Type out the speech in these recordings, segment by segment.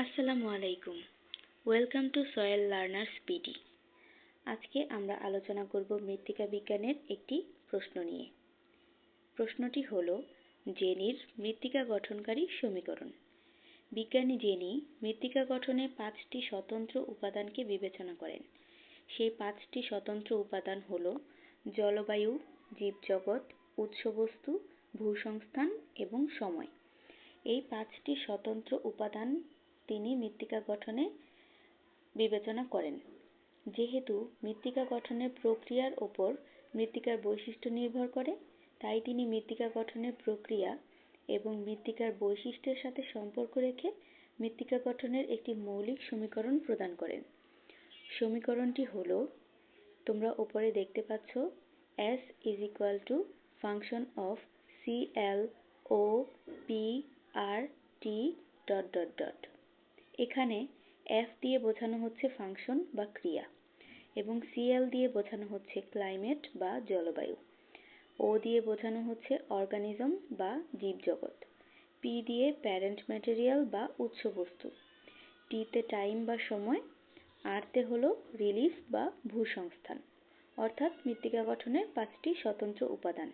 আসসালামু আলাইকুম। Welcome to soil learners PD আজকে আমরা আলোচনা করব মৃত্তিকা বিজ্ঞানের একটি প্রশ্ন নিয়ে। প্রশ্নটি হল, জেনির মৃত্তিকা গঠনকারী সমীকরণ। বিজ্ঞানী জেনি মৃত্তিকা গঠনে পাঁচটি স্বতন্ত্র উপাদানকে বিবেচনা করেন। সেই পাঁচটি স্বতন্ত্র উপাদান হল জলবায়ু, জীবজগৎ, উৎসবস্তু, ভূসংস্থান এবং সময়। এই পাঁচটি স্বতন্ত্র উপাদান তিনি মৃত্তিকা গঠনে বিবেচনা করেন। যেহেতু মৃত্তিকা গঠনের প্রক্রিয়ার ওপর মৃত্তিকার বৈশিষ্ট্য নির্ভর করে, তাই তিনি মৃত্তিকা গঠনের প্রক্রিয়া এবং মৃত্তিকার বৈশিষ্ট্যের সাথে সম্পর্ক রেখে মৃত্তিকা গঠনের একটি মৌলিক সমীকরণ প্রদান করেন। সমীকরণটি হল, তোমরা উপরে দেখতে পাচ্ছ, S is equal to function of CL O P R T dot dot dot এখানে এফ দিয়ে বোঝানো হচ্ছে ফাংশন বা ক্রিয়া এবং সিএল দিয়ে বোঝানো হচ্ছে ক্লাইমেট বা জলবায়ু। ও দিয়ে বোঝানো হচ্ছে অর্গানিজম বা জীবজগৎ। পি দিয়ে প্যারেন্ট ম্যাটেরিয়াল বা উৎস বস্তু টিতে টাইম বা সময় আরতে হলো রিলিফ বা ভূসংস্থান, অর্থাৎ মৃত্তিকা গঠনের পাঁচটি স্বতন্ত্র উপাদান।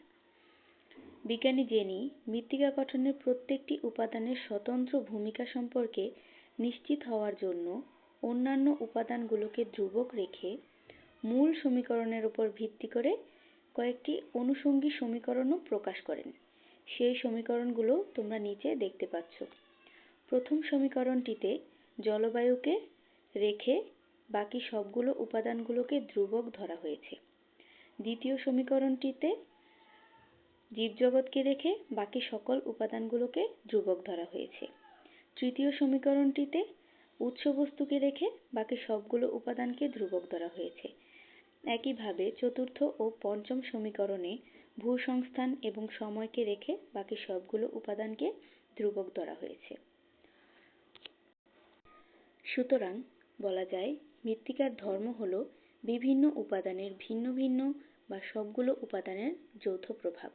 বিজ্ঞানী জেনি মৃত্তিকা গঠনের প্রত্যেকটি উপাদানের স্বতন্ত্র ভূমিকা সম্পর্কে নিশ্চিত হওয়ার জন্য অন্যান্য উপাদানগুলোকে ধ্রুবক রেখে মূল সমীকরণের উপর ভিত্তি করে কয়েকটি অনুষঙ্গী সমীকরণও প্রকাশ করেন। সেই সমীকরণগুলো তোমরা নিচে দেখতে পাচ্ছ। প্রথম সমীকরণটিতে জলবায়ুকে রেখে বাকি সবগুলো উপাদানগুলোকে ধ্রুবক ধরা হয়েছে। দ্বিতীয় সমীকরণটিতে জীবজগৎকে রেখে বাকি সকল উপাদানগুলোকে ধ্রুবক ধরা হয়েছে। তৃতীয় সমীকরণটিতে উৎসবস্তুকে রেখে বাকি সবগুলো উপাদানকে ধ্রুবক ধরা হয়েছে। একইভাবে চতুর্থ ও পঞ্চম সমীকরণে ভূসংস্থান এবং সময়কে রেখে বাকি সবগুলো উপাদানকে ধ্রুবক ধরা হয়েছে। সুতরাং বলা যায়, মৃত্তিকার ধর্ম হল বিভিন্ন উপাদানের ভিন্ন ভিন্ন বা সবগুলো উপাদানের যৌথ প্রভাব।